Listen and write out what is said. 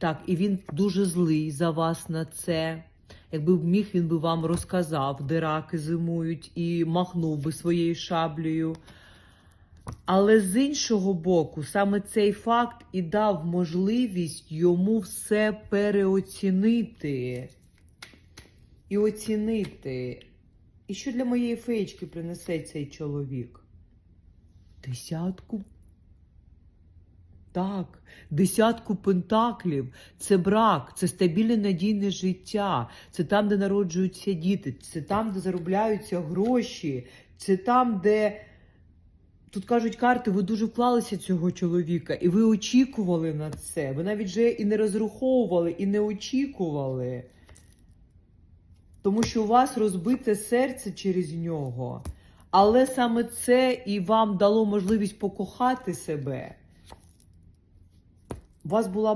Так, і він дуже злий за вас на це. Якби міг, він би вам розказав, де раки зимують, і махнув би своєю шаблею. Але з іншого боку, саме цей факт і дав можливість йому все переоцінити і оцінити. І що для моєї феєчки принесе цей чоловік? Десятку. Так, десятку пентаклів. Це брак, це стабільне надійне життя, це там, де народжуються діти, це там, де заробляються гроші, це там, де. Тут кажуть карти, ви дуже вклалися цього чоловіка, і ви очікували на це. Ви навіть вже і не розраховували, і не очікували. Тому що у вас розбите серце через нього. Але саме це і вам дало можливість покохати себе. Вас була